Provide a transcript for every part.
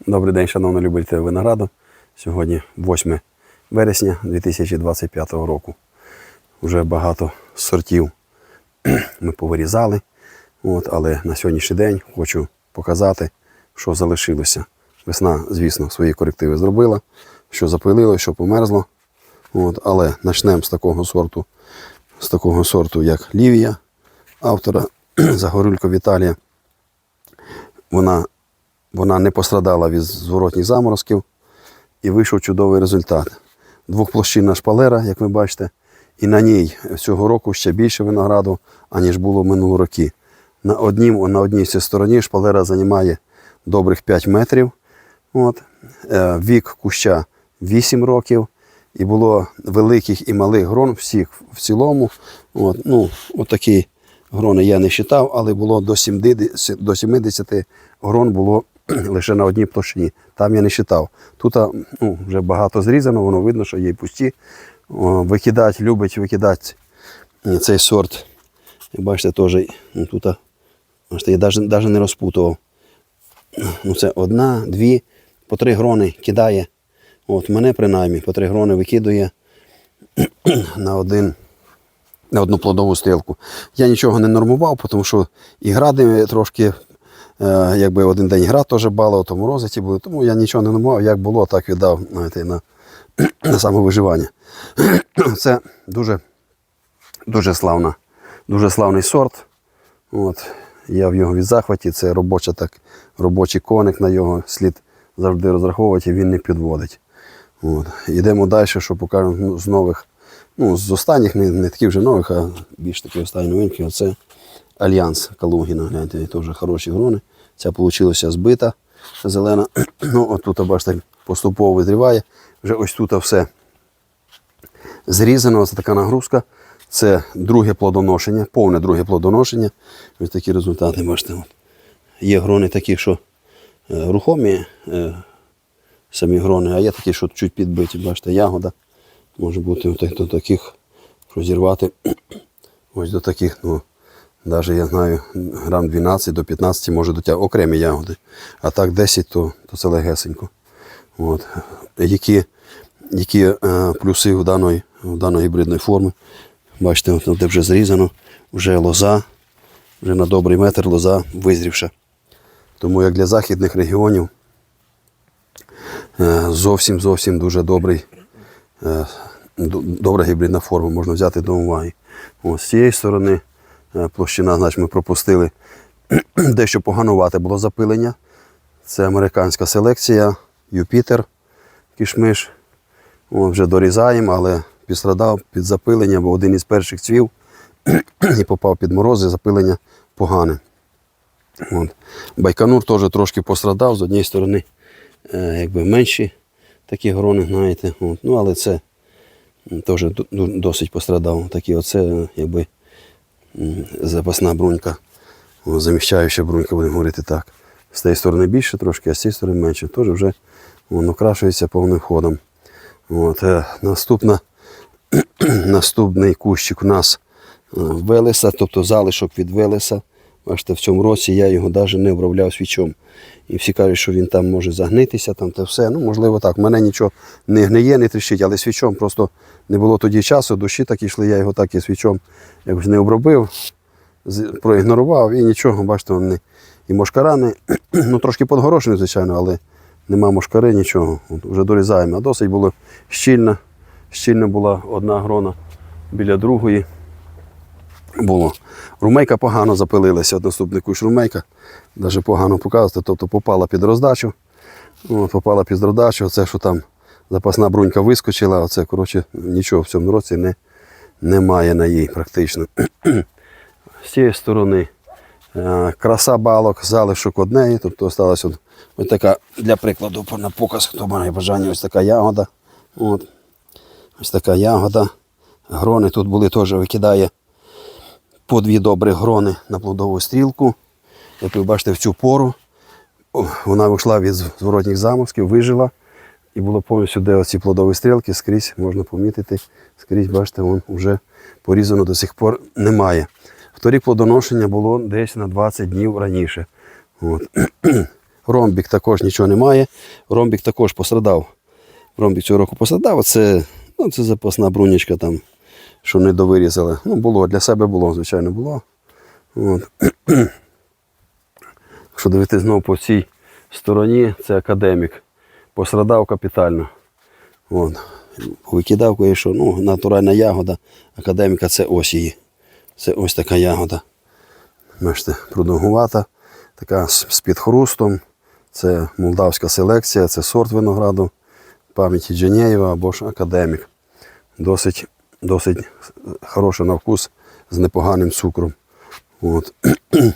Добрий день, шановні любителі винограду. Сьогодні 8 вересня 2025 року. Уже багато сортів ми повирізали. От, але на сьогоднішній день хочу показати, що залишилося. Весна, звісно, свої корективи зробила, що запилило, що померзло. От, але почнемо з такого сорту, з такого сорту, як Лівія, автора Загорулько Віталія. Вона вона не пострадала від зворотніх заморозків і вийшов чудовий результат. Двохплощинна шпалера, як ви бачите, і на ній цього року ще більше винограду, аніж було минулого роки. На одній, на одній стороні шпалера займає добрих 5 метрів. От. Е, Вік куща 8 років. І було великих і малих грон всіх в цілому. От, ну, от грони я не вважав, але було до 70, до 70 грон було лише на одній площині. Там я не вважав. Тут ну, вже багато зрізано, воно видно, що є пусті. Викидать, любить викидати цей сорт. Бачите, теж ну, тут бачите, я навіть, навіть не розпутував. Ну, це одна, дві, по три грони кидає. От мене принаймні по три грони викидує на один. На одну плодову стрілку. Я нічого не нормував, тому що і гради трошки, е, якби один день град теж бало, то морозиті були, тому я нічого не нормував, як було, так віддав знаєте, на, на самовиживання. Це дуже, дуже, славна, дуже славний сорт. От. Я в його від захваті, це робоча, так, робочий коник на його слід завжди розраховувати, він не підводить. От. Йдемо далі, що покажемо з нових, ну, з останніх, не, не таких вже нових, а більш такі останні новинки. Оце Альянс Калугіна. Гляньте, теж хороші грони. Ця вийшла збита, зелена. Ну, от тут, бачите, поступово визріває. Вже ось тут все зрізано, це така нагрузка. Це друге плодоношення, повне друге плодоношення. Ось такі результати, бачите. От. Є грони такі, що е, рухомі е, самі грони, а є такі, що чуть підбиті, бачите, ягода. Може бути отак- до таких, що зірвати. Ось до таких, ну, навіть я знаю, грам 12 до 15 може дотягти окремі ягоди. А так 10, то, то це легесенько. От. Які, які е, плюси у даної, у даної гібридної форми? Бачите, от, де вже зрізано, вже лоза, вже на добрий метр лоза визрівша. Тому як для західних регіонів е, зовсім зовсім дуже добрий, е, добра гібридна форма, можна взяти до уваги. Ось з цієї сторони площина, значить, ми пропустили дещо поганувати було запилення. Це американська селекція, Юпітер, кішмиш. О, вже дорізаємо, але підстрадав під запилення, бо один із перших цвів і попав під морози, запилення погане. От. Байконур теж трошки пострадав, з однієї сторони е, якби менші такі грони, знаєте. От. Ну, але це теж досить пострадав. Такі оце е, якби запасна брунька, заміщаюча брунька, будемо говорити так. З цієї сторони більше трошки, а з цієї сторони менше. Теж вже воно окрашується повним ходом. От, е, наступна, наступний кущик у нас е, Велеса, тобто залишок від Велеса. Бачите, в цьому році я його навіть не обробляв свічом. І всі кажуть, що він там може загнитися, там те все. Ну, можливо, так. Мене нічого не гниє, не тріщить, але свічом просто не було тоді часу, дощі так йшли, я його так і свічом якось не обробив, проігнорував і нічого, бачите, не, і мошкара не, ну трошки подгорошений, звичайно, але нема мошкари, нічого. От, вже дорізаємо. А досить було щільно. Щільно була одна грона біля другої. Було. Румейка погано запилилася, наступний кущ румейка. Навіть погано показувати, тобто попала під роздачу. От, попала під роздачу, оце, що там запасна брунька вискочила, оце, коротше, нічого в цьому році не, немає на їй практично. З цієї сторони е, краса балок, залишок однеї, тобто осталась от, ось така, для прикладу, на показ, хто має бажання, ось така ягода. От. Ось така ягода. Грони тут були теж викидає по дві добрі грони на плодову стрілку. Як ви бачите, в цю пору вона вийшла від зворотніх замовсків, вижила. І було повністю, де оці плодові стрілки, скрізь можна помітити, скрізь, бачите, вон вже порізано до сих пор немає. Вторік плодоношення було десь на 20 днів раніше. От. Ромбік також нічого немає. Ромбік також пострадав. Ромбік цього року пострадав. Це, ну, це запасна брунічка там, що не довирізали. Ну, було, для себе було, звичайно, було. От. Якщо дивитися знову по цій стороні, це академік. Пострадав капітально. От. Викидав кое-що, ну, натуральна ягода. Академіка це ось її. Це ось така ягода. Бачите, продовгувата, така з з підхрустом. Це молдавська селекція, це сорт винограду пам'яті Дженєєва або ж академік. Досить, досить хороший на вкус з непоганим цукром. От.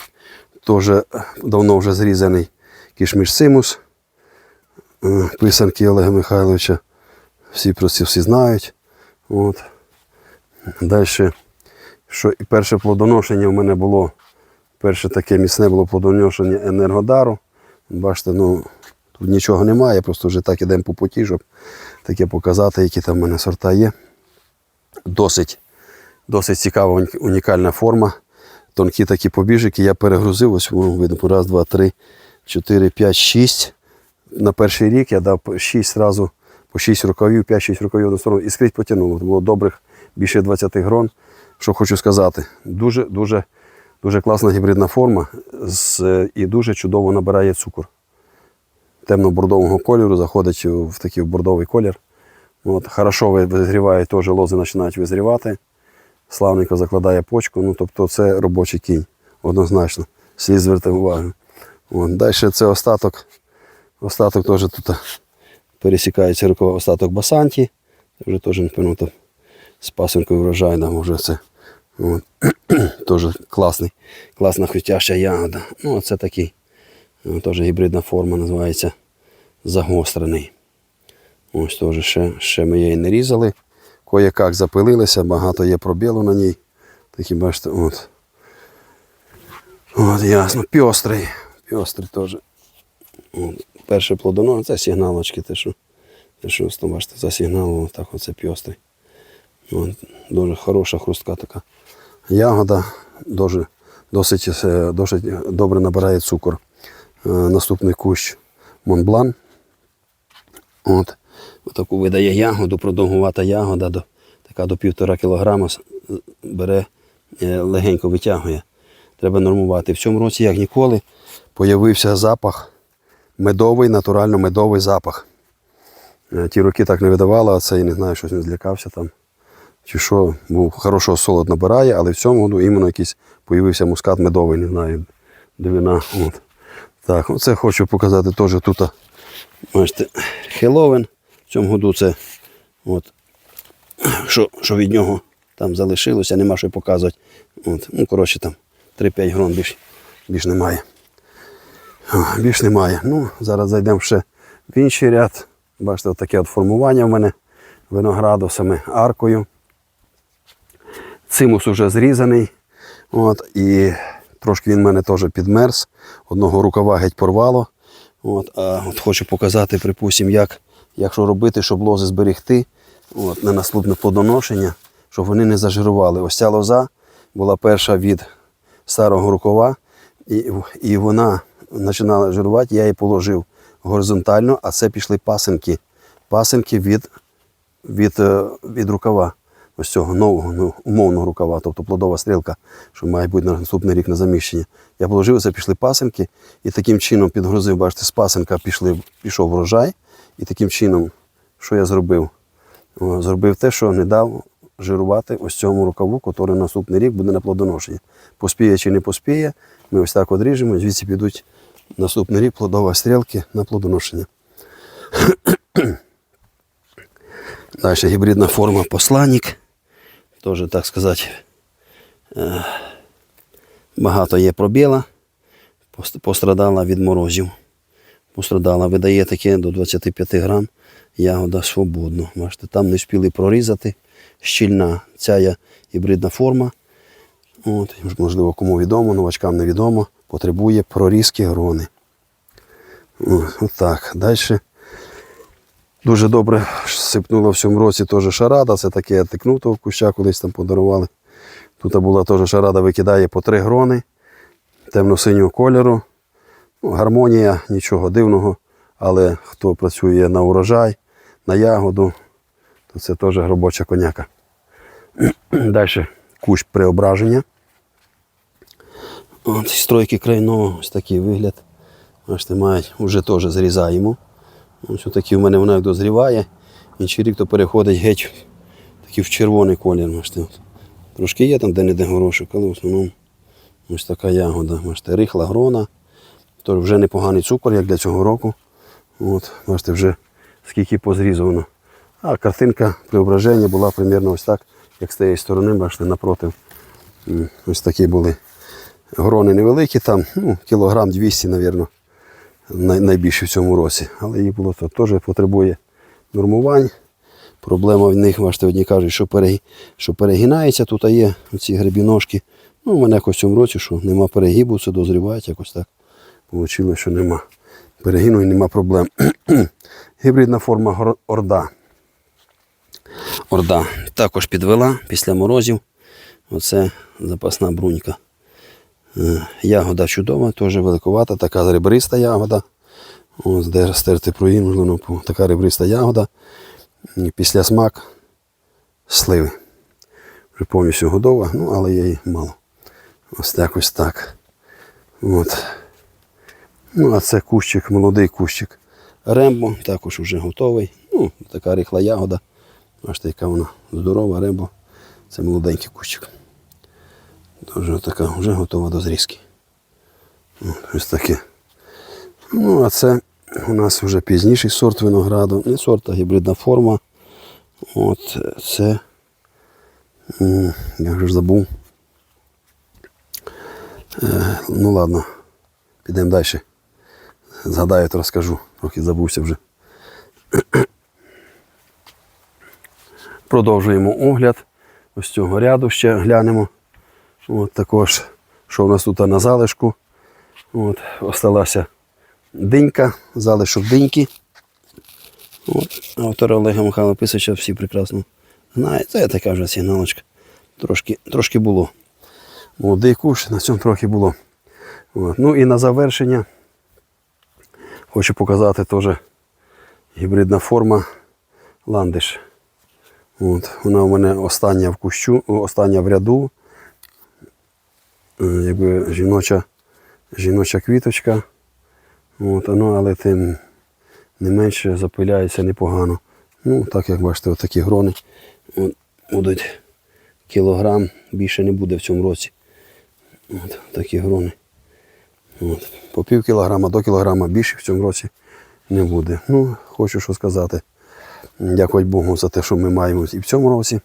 Тоже давно вже зрізаний кішміш Симус, е, писанки Олега Михайловича. Всі про це всі знають. От. Далі, що і перше плодоношення в мене було, перше таке міцне було плодоношення енергодару. Бачите, ну, тут нічого немає, просто вже так ідемо по путі, щоб таке показати, які там в мене сорта є. Досить, досить цікава, унікальна форма. Тонкі такі побіжики. Я перегрузив, ось видно, раз, два, три, чотири, п'ять, шість. На перший рік я дав шість разу, по шість рукавів, 5-6 рукавів на сторону і скрізь потягнуло. Було добрих більше 20 грон. Що хочу сказати, дуже, дуже, дуже класна гібридна форма з, і дуже чудово набирає цукор. Темно-бордового кольору, заходить в такий бордовий колір. От, хорошо ви- визріває, теж лози починають визрівати. Славненько закладає почку. Ну, тобто це робочий кінь, однозначно. Слід зверти увагу. От, далі це остаток. Остаток теж тут пересікається рукава остаток басанті. Це вже теж, напевно, там з пасинкою врожайна, може це. От. Теж класний, класна хрустяща ягода. Ну, це такий, е, теж гібридна форма називається загострений. Ось теж ще, ще ми її не різали. Кое-як запилилися, багато є пробілу на ній. Такі бачите, от. От, ясно. Пьострий. Пьострий теж. Перше плодоно, це сигналочки, те, що, те, що бачите, за сигналом, так оце пьострий. От. Дуже хороша хрустка така. Ягода дуже, досить, е, досить добре набирає цукор. Е, Наступний кущ Монблан. От. Таку видає ягоду, продовгувата ягода, до, така до півтора кілограма бере, е, легенько витягує. Треба нормувати. В цьому році, як ніколи, появився запах, медовий, натурально медовий запах. Е, Ті роки так не видавало, а це я не знаю, щось не злякався там. Чи що, був хорошого солод набирає, але в цьому году іменно якийсь появився мускат медовий, не знаю, дивина. От. Так, оце хочу показати теж тут. Бачите, Хеллоуін. Цьому году це от, що, що від нього там залишилося, нема що показувати. От, ну, коротше, там 3-5 грон більш, більш немає. Більш немає. Ну, зараз зайдемо ще в інший ряд. Бачите, от таке от формування в мене винограду саме аркою. Цимус вже зрізаний. От, і трошки він в мене теж підмерз. Одного рукава геть порвало. От, а от хочу показати, припустимо, як, як що робити, щоб лози зберегти от, на наступне плодоношення, щоб вони не зажирували. Ось ця лоза була перша від старого рукава, і, і вона починала жирувати, я її положив горизонтально, а це пішли пасинки. Пасинки від, від, е, від рукава. Ось цього нового, ну, умовного рукава, тобто плодова стрілка, що має бути на наступний рік на заміщення. Я положив, це пішли пасинки, і таким чином підгрузив, бачите, з пасинка пішли, пішов врожай. І таким чином, що я зробив? Зробив те, що не дав жирувати ось цьому рукаву, який наступний рік буде на плодоношенні. Поспіє чи не поспіє, ми ось так одріжемо, звідси підуть наступний рік плодові стрілки на плодоношення. Далі гібридна форма посланник. Теж, так сказати, е, багато є пробіла. Пострадала від морозів. Пострадала, видає таке до 25 грам. Ягода свободно. Бачите, там не спіли прорізати. Щільна ця гібридна форма. От, можливо, кому відомо, новачкам невідомо. Потребує прорізки грони. Отак. Далі. Дуже добре сипнуло в цьому році теж шарада. Це таке тикнув куща, колись там подарували. Тут була теж шарада, викидає по три грони темно-синього кольору. Ну, гармонія, нічого дивного, але хто працює на урожай, на ягоду, то це теж робоча коняка. Далі кущ преображення. От, стройки крайного, ось такий вигляд. Бачите, мають, вже теж зрізаємо. Ось такий у мене воно як дозріває. Інший рік то переходить геть такий в червоний колір. Бачите. Трошки є там де-не-де горошок, але в основному ось така ягода. Бачите, рихла грона. То вже непоганий цукор, як для цього року. От, бачите, вже скільки позрізано. А картинка преображення була примерно ось так, як з тієї сторони, бачите, напротив. Ось такі були грони невеликі, там ну, кілограм 200, мабуть, найбільше в цьому році. Але їх було то теж потребує нормувань. Проблема в них, бачите, одні кажуть, що, переги- що перегинається, тут є ці грибіножки. Ну, у мене якось в цьому році, що нема перегибу, це дозрівають, якось так. Получилось, що нема перегину і нема проблем. Гібридна форма орда. Орда також підвела після морозів. Оце запасна брунька. Е, Ягода чудова, теж великовата, така ребриста ягода. Ось де стерти можливо, така ребриста ягода. Після смак сливи. Вже повністю годова, ну, але її мало. Ось якось так. От. Ну, а це кущик, молодий кущик. Рембо також вже готовий. Ну, така рихла ягода. Бачите, яка вона здорова, рембо. Це молоденький кущик. Дуже така вже готова до зрізки. Ось таке. Ну, а це у нас вже пізніший сорт винограду. Не сорт, а гібридна форма. От це. Я вже забув. Е, ну ладно, підемо далі. Згадаю, то розкажу. Трохи забувся вже. Продовжуємо огляд. Ось цього ряду ще глянемо. От також, що у нас тут на залишку. От, осталася динька, залишок диньки. От, автор Олега Михайла Писача всі прекрасно знають. Це така вже сигналочка. Трошки, трошки було. Молодий куш, на цьому трохи було. От. Ну і на завершення хочу показати теж гібридна форма ландиш. От. Вона у мене остання в кущу, остання в ряду. Е, Якби жіноча, жіноча квіточка. От, ну, але тим не менше запиляється непогано. Ну, так як бачите, отакі грони от, будуть кілограм, більше не буде в цьому році. От, такі грони. От, по пів кілограма до кілограма більше в цьому році не буде. Ну, хочу що сказати. Дякувати Богу за те, що ми маємо і в цьому році.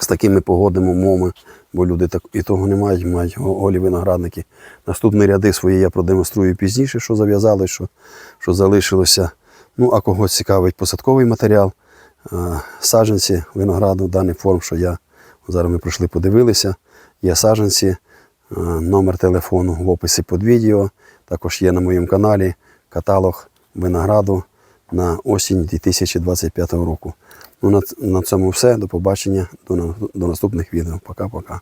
З такими погодними умовами, бо люди так і того не мають, мають голі виноградники. Наступні ряди свої я продемонструю пізніше, що зав'язали, що, що залишилося. Ну, а когось цікавить посадковий матеріал, саджанці винограду, даний форм, що я зараз ми пройшли, подивилися. Є саджанці, номер телефону в описі під відео. Також є на моєму каналі каталог винограду на осінь 2025 року. Ну, на, на цьому все. До побачення, до, до наступних відео. Пока-пока.